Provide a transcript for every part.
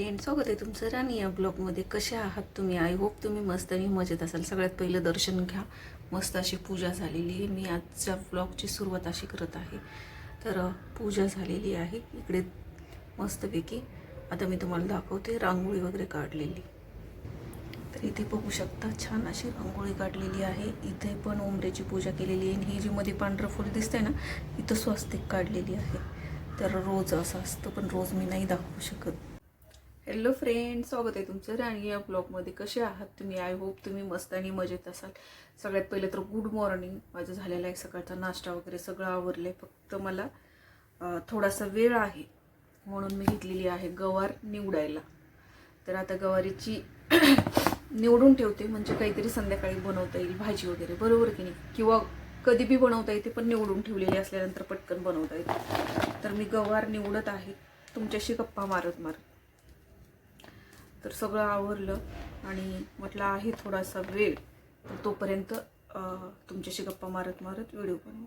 Friend स्वागत आहे तुमचं राणी या ब्लॉगमध्ये कसे आहात तुम्ही? आय होप तुम्ही मस्त आणि मजेत असाल. सगळ्यात पहिलं दर्शन घ्या. मस्त अशी पूजा झालेली आहे. मी आजच्या ब्लॉगची सुरुवात अशी करत आहे. तर पूजा झालेली आहे. इकडे मस्तपैकी. आता मी तुम्हाला दाखवते रांगोळी वगैरे काढलेली. तर इथे बघू शकता छान अशी रांगोळी काढलेली आहे. इथे पण उमरेची पूजा केलेली आहे. आणि ही जी मध्ये पांढरं फूल दिसतंय ना इथं स्वस्तिक काढलेली आहे. तर रोज असं असतं पण रोज मी नाही दाखवू शकत. हॅलो फ्रेंड स्वागत आहे तुमचं राणी या ब्लॉगमध्ये कसे आहात तुम्ही? आय होप तुम्ही मस्त आणि मजेत असाल. सगळ्यात पहिलं तर गुड मॉर्निंग माझं झालेला आहे सकाळचा नाश्ता वगैरे सगळं आवरलं आहे फक्त मला थोडासा वेळ आहे. म्हणून मी घेतलेली आहे गवार निवडायला. तर आता गवारीची निवडून ठेवते. म्हणजे काहीतरी संध्याकाळी बनवता येईल भाजी वगैरे. बरोबर की नाही? किंवा कधी बी बनवता येते पण निवडून ठेवलेली असल्यानंतर पटकन बनवता येते. तर मी गवार निवडत आहे. तुमच्याशी गप्पा मारत मारत. तर सगळं आवरलं आणि म्हटलं आहे थोडासा वेळ तर तोपर्यंत तुमच्याशी गप्पा मारत मारत व्हिडिओ बनवू.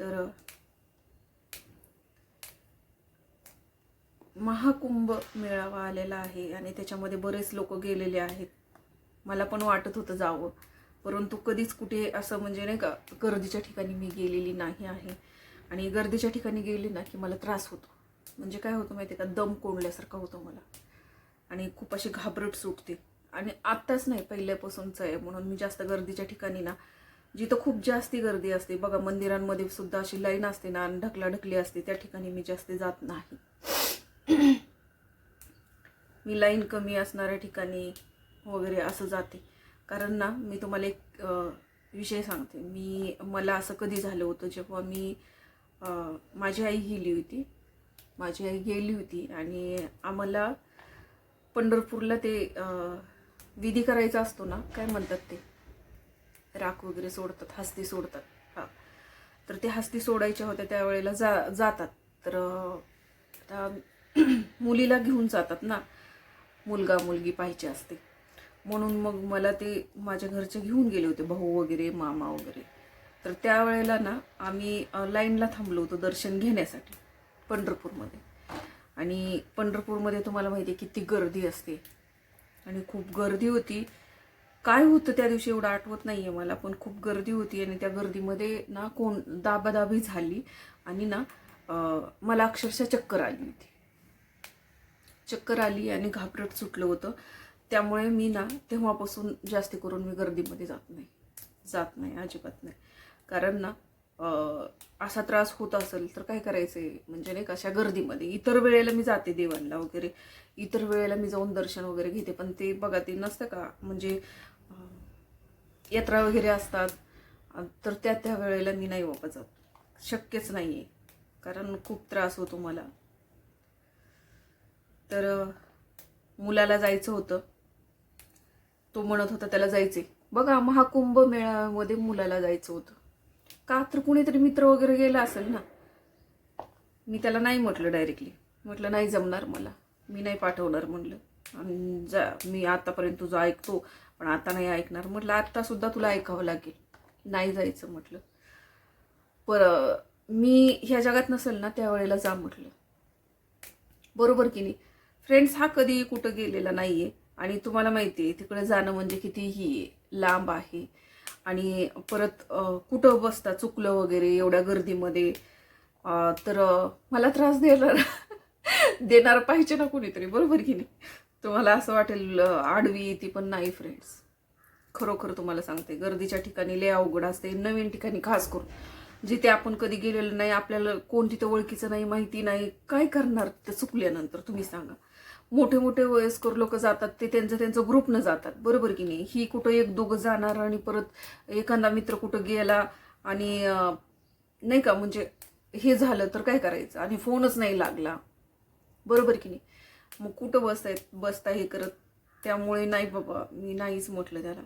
तर महाकुंभ मेळावा आलेला आहे आणि त्याच्यामध्ये बरेच लोक गेलेले आहेत. मला पण वाटत होतं जावं परंतु कधीच कुठे असं म्हणजे नाही का गर्दीच्या ठिकाणी मी गेलेली नाही आहे. आणि गर्दीच्या ठिकाणी गेली ना की मला त्रास होतो. म्हणजे काय होतं माहिती आहे का? दम कोंडल्यासारखा होतो मला. आणि खूप अशी घाबरट सुटते आणि आत्ताच नाही पहिल्यापासूनच आहे. म्हणून मी जास्त गर्दीच्या ठिकाणी ना जिथं खूप जास्ती गर्दी असते बघा मंदिरांमध्ये सुद्धा अशी लाईन असते ना आणि ढकलाढकली असते त्या ठिकाणी मी जास्त जात नाही. मी लाईन कमी असणाऱ्या ठिकाणी वगैरे असं जाते. कारण ना मी तुम्हाला एक विषय सांगते. मी मला असं कधी झालं होतं जेव्हा मी माझी आई गेली होती. माझी आई गेली होती आणि आम्हाला पंढरपूरला ते विधी करायचा असतो ना काय म्हणतात ते? राख वगैरे सोडतात हस्ती सोडतात. हां. तर ते हस्ती सोडायच्या होत्या त्यावेळेला जा जातात. तर आता मुलीला घेऊन जातात ना. मुलगा मुलगी पाहिजे असते. म्हणून मग मला ते माझ्या घरचे घेऊन गेले होते भाऊ वगैरे मामा वगैरे. तर त्यावेळेला ना आम्ही लाईनला थांबलो होतो दर्शन घेण्यासाठी पंढरपूरमध्ये. आणि पंढरपूरमध्ये तुम्हाला माहिती आहे किती गर्दी असते. आणि खूप गर्दी होती. काय होतं त्या दिवशी एवढं आठवत नाही आहे मला पण खूप गर्दी होती आणि त्या गर्दीमध्ये ना कोण दाबादाबी झाली आणि ना मला अक्षरशः चक्कर आली होती. चक्कर आली आणि घाबरट सुटलं होतं. त्यामुळे मी ना तेव्हापासून जास्त करून मी गर्दीमध्ये जात नाही. जात नाही अजिबात नाही. कारण ना असा त्रास होत असेल तर काय करायचं आहे म्हणजे नाही का अशा गर्दीमध्ये. इतर वेळेला मी जाते देवांना वगैरे. इतर वेळेला मी जाऊन दर्शन वगैरे घेते. पण ते बघा ते नसतं का? म्हणजे यात्रा वगैरे असतात. तर त्या त्या वेळेला मी नाही बाबा जात. शक्यच नाही आहे कारण खूप त्रास होतो मला. तर मुलाला जायचं होतं. तो म्हणत होता त्याला जायचे बघा महाकुंभ मेळाव्यामध्ये मुलाला जायचं होतं. का तर कुणीतरी मित्र वगैरे गेला असेल ना? मी त्याला नाही म्हटलं डायरेक्टली म्हटलं नाही जमणार मला. मी नाही पाठवणार म्हटलं आणि जा मी आतापर्यंत तुझं ऐकतो पण आता नाही ऐकणार. म्हटलं आत्तासुद्धा तुला ऐकावं लागेल. नाही जायचं म्हटलं. पर मी ह्या जगात नसेल ना त्यावेळेला जा म्हटलं. बरोबर की नाही? फ्रेंड्स हा कधी कुठं गेलेला नाही आहे आणि तुम्हाला माहिती आहे तिकडे जाणं म्हणजे कितीही लांब आहे. आणि परत कुठं बसता चुकलं वगैरे एवढ्या गर्दीमध्ये तर मला त्रास द्यायला देणार पाहिजे ना कुणीतरी बरोबर की नाही? तुम्हाला असं वाटेल आडवी येते पण नाही फ्रेंड्स खरोखर तुम्हाला सांगते गर्दीच्या ठिकाणी लय अवघड असते नवीन ठिकाणी खास करून. जिथे आपण कधी गेलेलं नाही आपल्याला कोण तिथं ओळखीचं नाही माहिती नाही काय करणार ते चुकल्यानंतर तुम्ही सांगा. मोठे मोठे वयस्कर लोक जातात ते त्यांचं त्यांचं ग्रुपनं जातात बरोबर की नाही? ही कुठं एक दोघं जाणार आणि परत एखादा मित्र कुठं गेला आणि नाही का म्हणजे हे झालं तर काय करायचं? आणि फोनच नाही लागला बरोबर की नाही? मग कुठं बसताय बसता हे करत? त्यामुळे नाही बाबा मी नाहीच म्हटलं त्याला.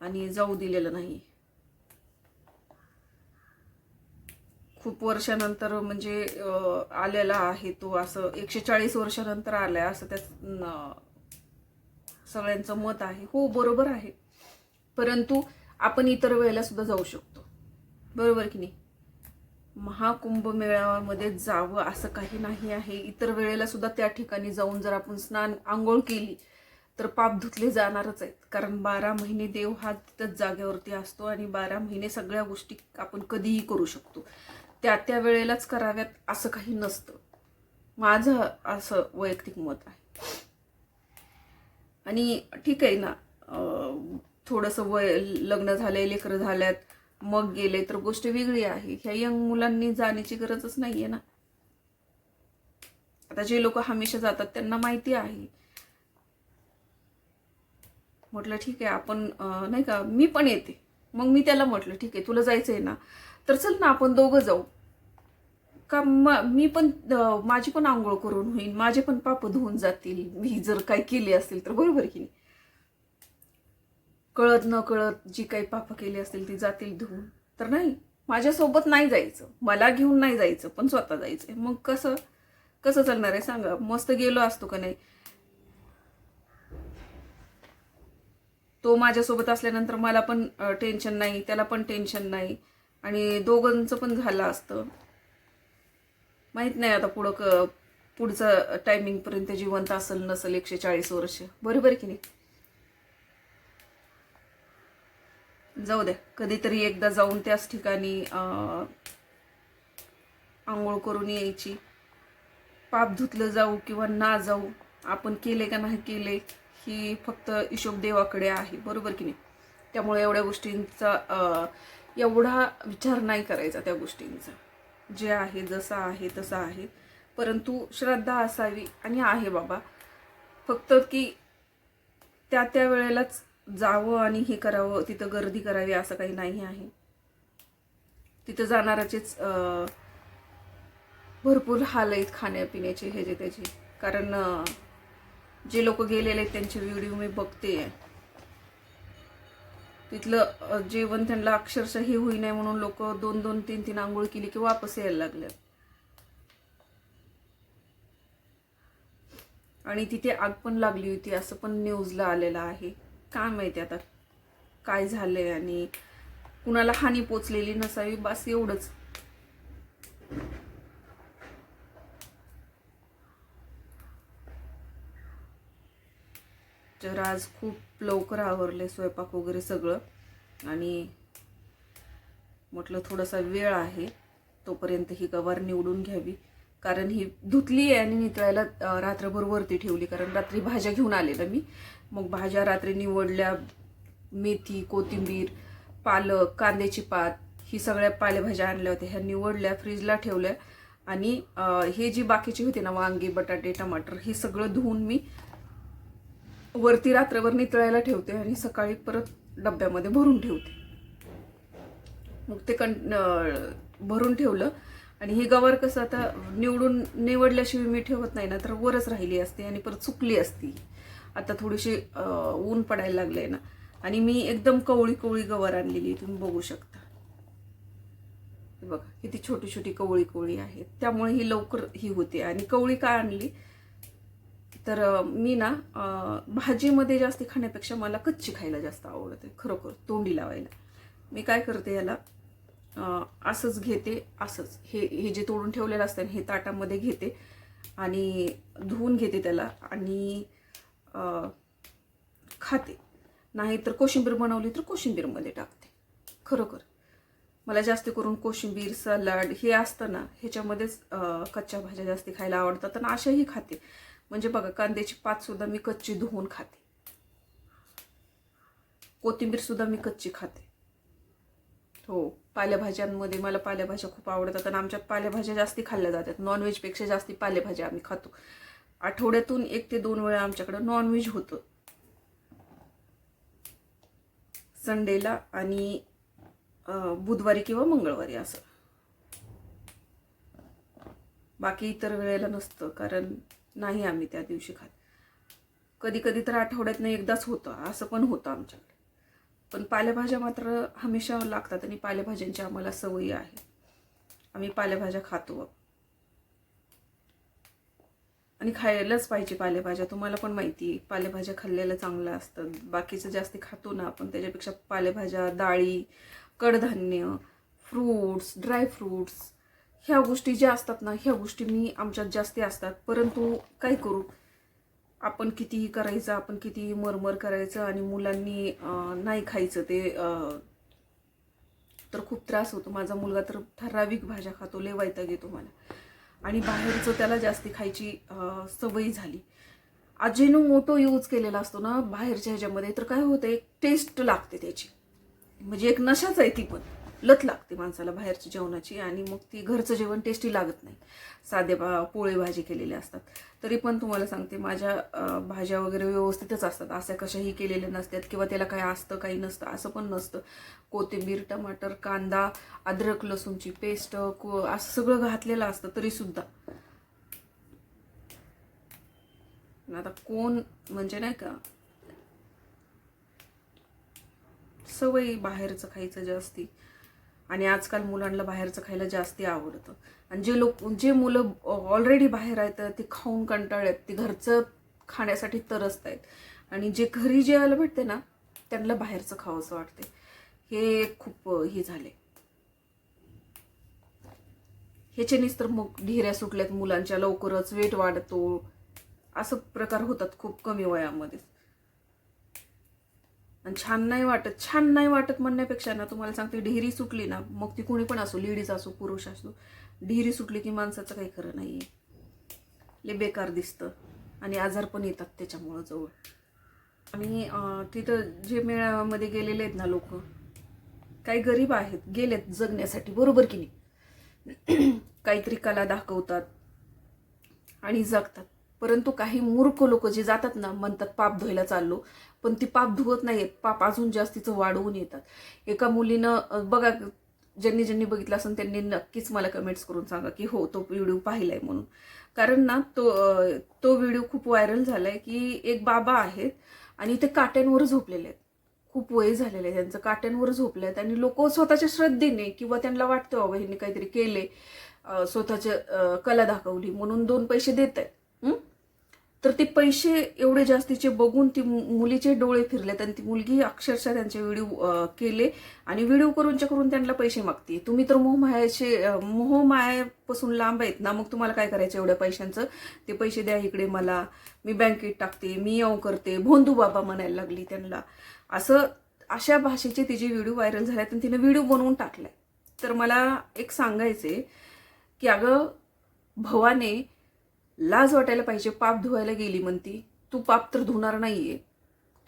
आणि जाऊ दिलेलं नाही. खूप वर्षानंतर म्हणजे आलेला आहे तो. असं एकशे चाळीस वर्षानंतर आलाय असं त्या सगळ्यांचं मत आहे. हो बरोबर आहे. परंतु आपण इतर वेळेला सुद्धा जाऊ शकतो. बरोबर की नाही? महाकुंभ मेळाव्यामध्ये जावं असं काही नाही आहे. इतर वेळेला सुद्धा त्या ठिकाणी जाऊन जर आपण स्नान आंघोळ केली तर पाप धुतले जाणारच आहेत. कारण बारा महिने देव हा तिथंच जागेवरती असतो आणि बारा महिने सगळ्या गोष्टी आपण कधीही करू शकतो. त्या त्या वेळेलाच कराव्यात असं काही नसतं. माझं असं वैयक्तिक मत आहे. आणि ठीक आहे ना थोडंसं वय लग्न झालंय लेकरं झाल्यात मग गेले तर गोष्ट वेगळी आहे. ह्या यंग मुलांनी जाण्याची गरजच नाहीये ना. आता जे लोक हमेशा जातात त्यांना माहिती आहे. म्हटलं ठीक आहे आपण नाही का मी पण येते. मग मी त्याला म्हटलं ठीक आहे तुला जायचं आहे ना? तर चल ना आपण दोघं जाऊ. का म- मी पण माझी पण आंघोळ करून होईल माझे पण पाप धुवून जातील. मी जर काही केली असतील तर बरोबर की नाही? कळत न कळत जी काही पाप केली असतील ती जातील धुवून. तर नाही माझ्यासोबत नाही जायचं. मला घेऊन नाही जायचं पण स्वतः जायचंय. मग कसं? कसं चालणार आहे? सांगा. मस्त गेलो असतो का नाही? तो माझ्यासोबत असल्यानंतर मला पण टेन्शन नाही त्याला पण टेन्शन नाही. आणि दोघांचं पण झालं असतं. माहीत नाही आता पुढं क पुढचं टायमिंगपर्यंत जिवंत असेल नसेल एकशे चाळीस वर्ष. बरोबर की नाही? जाऊ द्या. कधीतरी एकदा जाऊन त्याच ठिकाणी अं, आंघोळ करून यायची. पाप धुतलं जाऊ किंवा ना जाऊ आपण केले का नाही केले ही फक्त हिशोब देवाकडे आहे. बरोबर की नाही? त्यामुळे एवढ्या गोष्टींचा एवढा विचार नाही करायचा त्या गोष्टींचा. जे आहे जसं आहे तसं आहे. परंतु श्रद्धा असावी आणि आहे बाबा. फक्त की त्या त्या वेळेलाच जावं आणि हे करावं तिथं गर्दी करावी असं काही नाही आहे. तिथं जाणाराचेच भरपूर हाल आहेत खाण्यापिण्याचे हे जे त्याचे. कारण जे लोक गेलेले आहेत त्यांचे व्हिडिओ मी बघते तिथलं जेवण त्यांना अक्षरशः हे होई नाही म्हणून लोक दोन दोन तीन तीन आंघोळ केली की वापस यायला लागले आणि तिथे आग पण लागली होती असं पण न्यूजला आलेलं आहे. काय माहिती आता काय झालंय आणि कुणाला हानी पोचलेली नसावी बस एवढंच. तर आज खूप लवकर आवरले स्वयंपाक वगैरे सगळं. आणि म्हटलं थोडासा वेळ आहे तोपर्यंत ही गवार निवडून घ्यावी. कारण ही धुतली आहे आणि नितळायला रात्रभर वरती ठेवली. कारण रात्री भाज्या घेऊन आलेलं मी. मग भाज्या रात्री निवडल्या मेथी कोथिंबीर पालक कांद्याची पात ही सगळ्या पालेभाज्या आणल्या होत्या. ह्या निवडल्या फ्रीजला ठेवल्या. आणि हे जी बाकीची होती ना वांगी बटाटे टमाटर हे सगळं धुवून मी वरती रात्रभर नितळायला ठेवते आणि सकाळी परत डब्यामध्ये भरून ठेवते. मग ते कं भरून ठेवलं. आणि ही गवार कसं आता निवडून निवडल्याशिवाय मी ठेवत नाही ना तर वरच राहिली असते आणि परत सुकली असती. आता थोडीशी ऊन पडायला लागलंय ना. आणि मी एकदम कवळी कवळी गवार आणलेली तुम्ही बघू शकता. बघा किती छोटी छोटी कवळी कवळी आहेत. त्यामुळे ही लवकर ही होते. आणि कवळी का आणली? तर मी ना भाजीमध्ये जास्त खाण्यापेक्षा मला कच्ची खायला जास्त आवडते खरोखर तोंडी लावायला. मी काय करते याला असंच घेते असंच. हे हे जे तोडून ठेवलेलं असतं हे ताटामध्ये घेते आणि धुवून घेते त्याला आणि खाते खाते. नाहीतर कोशिंबीर बनवली तर कोशिंबीरमध्ये टाकते खरोखर. मला जास्त करून कोशिंबीर सलाड हे असतं ना ह्याच्यामध्येच कच्च्या भाज्या जास्त खायला आवडतात आणि अशाही खाते. म्हणजे बघा कांद्याची पात सुद्धा मी कच्ची धुवून खाते. कोथिंबीर सुद्धा मी कच्ची खाते. हो पालेभाज्यांमध्ये मला पालेभाज्या खूप आवडतात आणि आमच्यात पालेभाज्या जास्ती खाल्ल्या जातात. नॉनव्हेजपेक्षा जास्ती पालेभाज्या आम्ही खातो. आठवड्यातून एक ते दोन वेळा आमच्याकडं नॉनव्हेज होतं. संडेला आणि बुधवारी किंवा मंगळवारी असं. बाकी इतर वेळेला नसतं कारण नाही आम्ही त्या दिवशी खात. कधी कधी तर आठवड्यातनं एकदाच होतं असं पण होतं आमच्याकडे. पण पालेभाज्या मात्र हमेशा लागतात आणि पालेभाज्यांची आम्हाला सवयी आहे. आम्ही पालेभाज्या खातो. आणि खायलाच पाहिजे पालेभाज्या तुम्हाला पण माहिती आहे पालेभाज्या खाल्लेलं चांगलं असतं. बाकीचं जास्ती खातो ना आपण त्याच्यापेक्षा पालेभाज्या डाळी कडधान्य फ्रूट्स ड्राय फ्रूट्स ह्या गोष्टी ज्या असतात ना ह्या गोष्टी मी आमच्यात जास्ती असतात. परंतु काय करू? आपण कितीही करायचं आपण कितीही मरमर करायचं आणि मुलांनी नाही खायचं ते तर खूप त्रास होतो. माझा मुलगा तर ठराविक भाज्या खातो लय वैताग येतो मला. आणि बाहेरचं त्याला जास्ती खायची सवय झाली. अजिनो मोटो यूज केलेला असतो ना बाहेरच्या ह्याच्यामध्ये. तर काय होतं एक टेस्ट लागते त्याची. म्हणजे एक नशाच आहे ती पण. लत लागते माणसाला बाहेरची जेवणाची आणि मग ती घरचं जेवण टेस्टी लागत नाही. साधे बा पोळे भाजी केलेले असतात. तरी पण तुम्हाला सांगते माझ्या भाज्या वगैरे व्यवस्थितच असतात. अशा कशाही केलेल्या नसतात किंवा त्याला काय असतं काही नसतं असं पण नसतं. कोथिंबीर टमाटर कांदा अद्रक लसूणची पेस्ट को असं सगळं घातलेलं असतं तरीसुद्धा. आता कोण म्हणजे नाही का सवयी बाहेरचं खायचं जास्ती. आणि आजकाल मुलांना बाहेरचं खायला जास्ती आवडतं. आणि जे लोक जे मुलं ऑलरेडी बाहेर आहेत ते खाऊन कंटाळत ते घरचं खाण्यासाठी तरसत आहेत. आणि जे घरी जेवायला भेटते ना त्यांना बाहेरचं खावंसं वाटते हे खूप हे झाले ह्याच्यानेच तर मग ढिऱ्या सुटल्यात मुलांच्या. लवकरच वेट वाढतो. असं प्रकार होतात खूप कमी वयामध्ये. आणि छान नाही वाटत छान नाही वाटत म्हणण्यापेक्षा ना तुम्हाला सांगते ढिरी सुटली ना मग ती कोणी पण असो लेडीज असो पुरुष असो ढिरी सुटली की माणसाचं काही खरं नाही आहे ले बेकार दिसतं. आणि आजार पण येतात त्याच्यामुळं जवळ. आणि तिथं जे मेळाव्यामध्ये गेलेले आहेत ना लोक काही गरीब आहेत गेलेत जगण्यासाठी बरोबर की नाही? काहीतरी कला दाखवतात आणि जगतात. परंतु काही मूर्ख लोक जे जातात ना म्हणतात पाप धुवायला चाललो. पण ती पाप धुवत नाहीयेत पाप अजून जास्तीचं वाढवून येतात. एका मुलीनं बघा ज्यांनी ज्यांनी बघितलं असेल त्यांनी नक्कीच मला कमेंट्स करून सांगा की हो तो व्हिडिओ पाहिलाय म्हणून. कारण ना तो तो व्हिडिओ खूप व्हायरल झालाय की एक बाबा आहेत आणि ते काट्यांवर झोपलेले आहेत. खूप वय झालेलं आहे त्यांचं काट्यांवर झोपले आहेत आणि लोक स्वतःच्या श्रद्धेने किंवा त्यांना वाटतं बाबा ह्यांनी काहीतरी केले स्वतःच्या कला दाखवली म्हणून दोन पैसे देत आहेत तर ते पैसे एवढे जास्तीचे बघून ती मुलीचे डोळे फिरलेत आणि ती मुलगी अक्षरशः त्यांचे व्हिडिओ केले आणि व्हिडिओ करूनच्या करून त्यांना पैसे मागते तुम्ही तर मोहमायाचे मोह मोहमायापासून लांब आहेत ना मग तुम्हाला काय करायचं एवढ्या पैशांचं? ते पैसे द्या इकडे मला मी बँकेत टाकते मी येऊ करते भोंदू बाबा म्हणायला लागली त्यांना. असं अशा भाषेचे तिचे व्हिडिओ व्हायरल झाले आणि तिने व्हिडिओ बनवून टाकलाय. तर मला एक सांगायचे की अगं भवाने लाज वाटायला पाहिजे पाप धुवायला गेली म्हणती तू पाप तर धुणार नाहीये.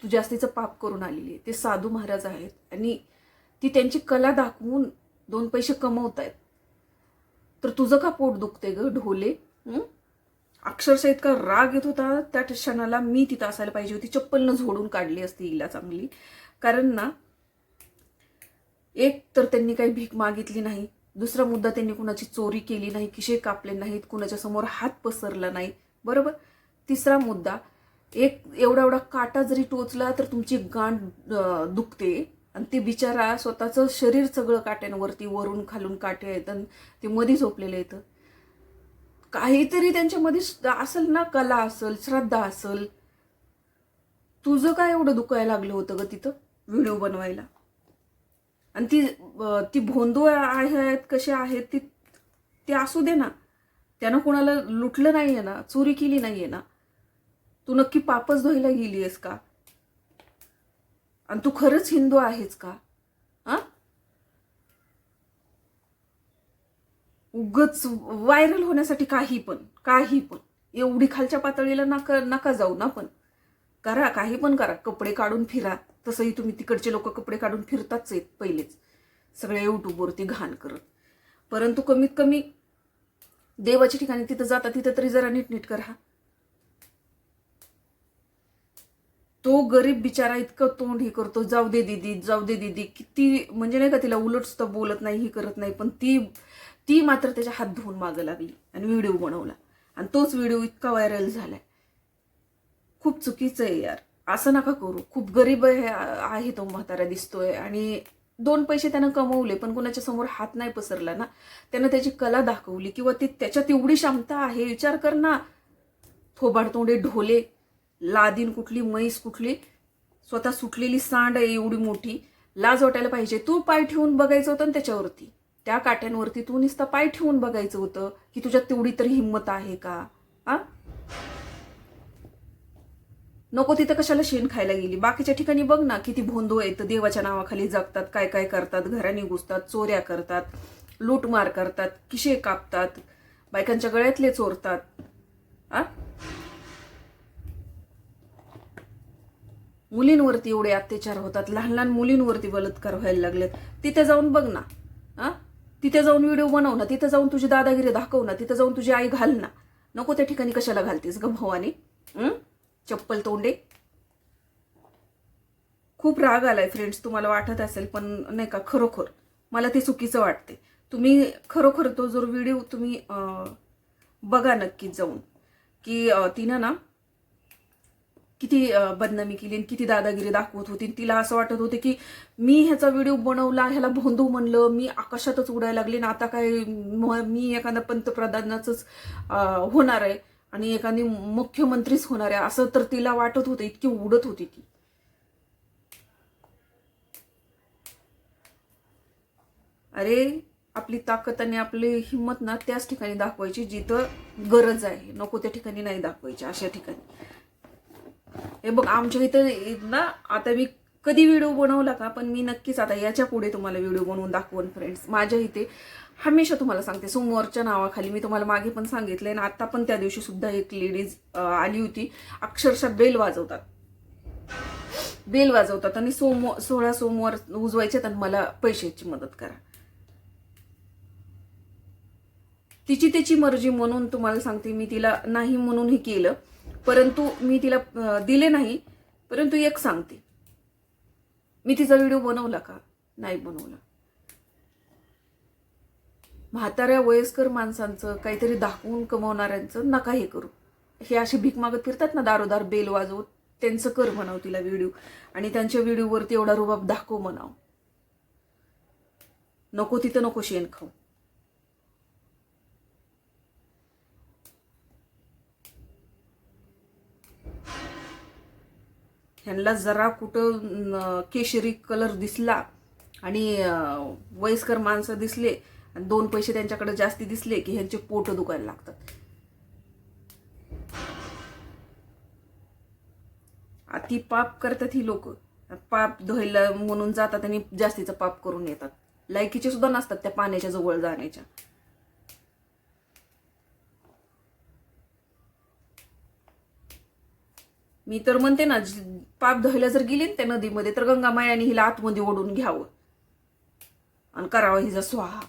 तू जास्तीचं पाप करून आलेली आहे ते साधू महाराज आहेत आणि ती त्यांची कला दाखवून दोन पैसे कमवत आहेत तर तुझं का पोट दुखते ग ढोले? अक्षरशः इतका राग येत होता त्या क्षणाला मी तिथं असायला पाहिजे होती. चप्पलनं झोडून काढली असती हिला चांगली. कारण ना एक तर त्यांनी काही भीक मागितली नाही. दुसरा मुद्दा त्यांनी कुणाची चोरी केली नाही किशे कापले नाहीत कुणाच्या समोर हात पसरला नाही. बरोबर? तिसरा मुद्दा एक एवढा एवढा काटा जरी टोचला तर तुमची गांड दुखते. आणि ते बिचारा स्वतःचं शरीर सगळं काट्यांवरती वरून खालून काटे आहेत आणि ते मध्ये झोपलेले आहेत. काहीतरी त्यांच्यामध्ये असेल ना कला असेल श्रद्धा असेल. तुझं काय एवढं दुखायला लागलं होतं ग तिथं व्हिडिओ बनवायला? आणि ती ती भोंदू आहेत कशा आहेत ती ते असू दे ना. त्यानं कोणाला लुटलं नाहीये ना चोरी केली नाहीये ना. तू नक्की पापच धुवायला गेली आहेस का? आणि तू खरंच हिंदू आहेस का? हा? उगच व्हायरल होण्यासाठी काही पण काही पण. एवढी खालच्या पातळीला नका नका जाऊ ना पण. करा काही पण करा. कपडे काढून फिरा. तसंही तुम्ही तिकडचे लोक कपडे काढून फिरताच आहेत पहिलेच. सगळ्या यूट्यूबवरती घाण करत. परंतु कमीत कमी देवाच्या ठिकाणी तिथं जाता तिथं तरी जरा नीटनीट करा तो गरीब बिचारा इतकं तोंड हे करतो जाऊ दे दिदी जाऊ दे दिदी. किती म्हणजे नाही का तिला उलट सुद्धा बोलत नाही ही करत नाही पण ती ती मात्र त्याच्या हात धुवून मागं लागली आणि व्हिडिओ बनवला. आणि तोच व्हिडिओ इतका व्हायरल झालाय. खूप चुकीचं आहे यार. असं नका करू. खूप गरीब आहे आहे तो म्हातारा दिसतोय आणि दोन पैसे त्यानं कमवले पण कोणाच्या समोर हात नाही पसरला ना. त्यानं त्याची कला दाखवली किंवा ती त्याच्यात एवढी क्षमता आहे विचार कर ना. थोबाडतोंडे ढोले लादीन कुठली म्हैस कुठली स्वतः सुटलेली सांड आहे एवढी मोठी. लाज वाटायला पाहिजे. तू पाय ठेवून बघायचं होतं ना त्याच्यावरती. त्या काट्यांवरती तू नुसता पाय ठेवून बघायचं होतं की तुझ्यात तेवढी तरी हिंमत आहे का? आ नको तिथं कशाला शेण खायला गेली? बाकीच्या ठिकाणी बघ ना किती भोंदू आहेत. देवाच्या नावाखाली जगतात काय काय करतात घराने घुसतात चोऱ्या करतात लूटमार करतात किशे कापतात बायकांच्या गळ्यातले चोरतात. आ? मुलींवरती एवढे अत्याचार होतात. लहान लहान मुलींवरती बलात्कार व्हायला लागलेत. तिथे जाऊन बघ ना. आ? तिथे जाऊन व्हिडिओ बनव ना. तिथे जाऊन तुझी दादागिरी दाखव ना. तिथे जाऊन तुझी आई घाल ना. नको त्या ठिकाणी कशाला घालतेस ग भवानी? चप्पल तोंडे. खूप राग आलाय फ्रेंड्स तुम्हाला वाटत असेल पण नाही का खरोखर. मला ते चुकीचं वाटते तुम्ही खरोखर तो जर व्हिडिओ तुम्ही बघा नक्कीच जाऊन. की तिनं ना किती बदनामी केली आणि किती दादागिरी दाखवत होती. तिला असं वाटत होते की मी ह्याचा व्हिडिओ बनवला ह्याला भोंदू म्हणलं मी आकाशातच उडायला लागले ना आता काय मी एखाद्या पंतप्रधानाचंच होणार आहे. आणि एखादी मुख्यमंत्रीच होणार आहे असं तर तिला वाटत होतं इतकी उडत होती ती. अरे आपली ताकद आणि आपली हिंमत ना त्याच ठिकाणी दाखवायची जिथं गरज आहे. नको त्या ठिकाणी नाही दाखवायची अशा ठिकाणी. हे बघ आमच्या इथं ना आता मी कधी व्हिडिओ बनवला का? पण मी नक्कीच आता याच्यापुढे तुम्हाला व्हिडिओ बनवून दाखवून फ्रेंड्स माझ्या इथे हमेशा तुम्हाला सांगते सोमवारच्या नावाखाली मी तुम्हाला मागे पण सांगितलं आणि आता पण त्या दिवशी सुद्धा एक लेडीज आली होती. अक्षरशः बेल वाजवतात. बेल वाजवतात आणि सोम सोळा सोमवार उजवायचे आणि मला पैशाची मदत करा. तिची त्याची मर्जी म्हणून तुम्हाला सांगते मी तिला नाही म्हणून हे केलं. परंतु मी तिला दिले नाही. परंतु एक सांगते. मी तिचा व्हिडिओ बनवला का? नाही बनवला. म्हाताऱ्या वयस्कर माणसांचं काहीतरी दाखवून कमवणाऱ्यांचं नका हे करू. हे असे भीक मागत फिरतात ना दारोदार बेल वाजवत त्यांचं कर म्हणाव तिला व्हिडिओ. आणि त्यांच्या व्हिडिओवरती एवढा रुबाब दाखव म्हणाव. नको तिथं नको शेण खाऊ. ह्यांना जरा कुठं केशरी कलर दिसला आणि वयस्कर माणसं दिसले आणि दोन पैसे त्यांच्याकडे जास्ती दिसले की ह्यांचे पोट दुखायला लागतात. अति पाप करतात ही लोक. पाप धुयला म्हणून जातात आणि जास्तीचं पाप करून येतात. लायकीचे सुद्धा नसतात त्या पाण्याच्या जवळ जाण्याच्या. मी तर म्हणते ना पाप धुवायला जर गेली त्या नदीमध्ये तर गंगामायाने हिला आतमध्ये ओढून घ्यावं. आणि करावं हिचा स्वाहा.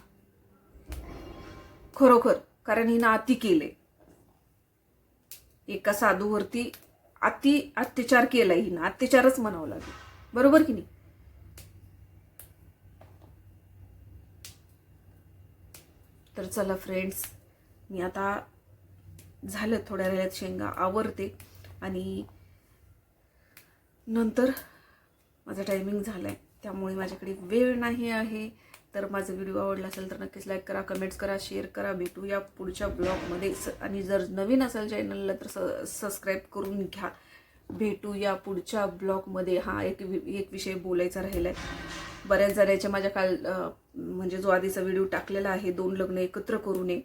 खरोखर कारण हिनं अति केले एका साधूवरती अति अत्याचार केलाय हिनं. अत्याचारच म्हणावं लागेल. बरोबर की नाही? तर चला फ्रेंड्स मी आता झालं थोड्या वेळात शेंगा आवरते. आणि नंतर माझा टायमिंग झाला आहे त्यामुळे माझ्याकडे वेळ नाही आहे. तर माझा व्हिडिओ आवडला असेल तर नक्कीच लाईक करा कमेंट्स करा शेअर करा. भेटू या पुढच्या ब्लॉगमध्ये स आणि जर नवीन असेल चॅनलला तर स सबस्क्राईब करून घ्या. भेटू या पुढच्या ब्लॉगमध्ये हा एक वि- एक विषय बोलायचा राहिला आहे बऱ्याच जणांच्या माझ्या काल म्हणजे जो आधीचा व्हिडिओ टाकलेला आहे दोन लग्न एकत्र करू नये.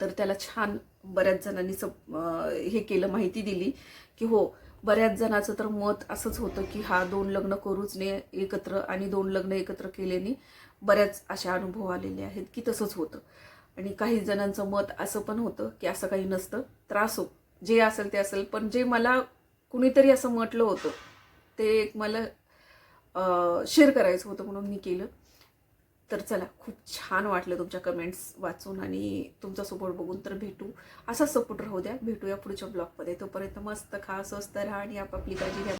तर त्याला छान बऱ्याच जणांनी सप हे केलं माहिती दिली की हो बऱ्याच जणाचं तर मत असंच होतं की हा दोन लग्न करूच नये एकत्र आणि दोन लग्न एकत्र केल्याने बऱ्याच अशा अनुभव आलेले आहेत की तसंच होतं. आणि काही जणांचं मत असं पण होतं की असं काही नसतं. त्रास हो जे असेल ते असेल. पण जे मला कुणीतरी असं म्हटलं होतं ते एक मला शेअर करायचं होतं म्हणून मी केलं. तर चला खूप छान वाटलं तुमच्या कमेंट्स वाचून आणि तुमचा सपोर्ट बघून तर भेटू. असा सपोर्ट राहू द्या. भेटूया पुढच्या ब्लॉगमध्ये तोपर्यंत मस्त खा स्वस्त राहा आणि आपापली काळजी घ्या.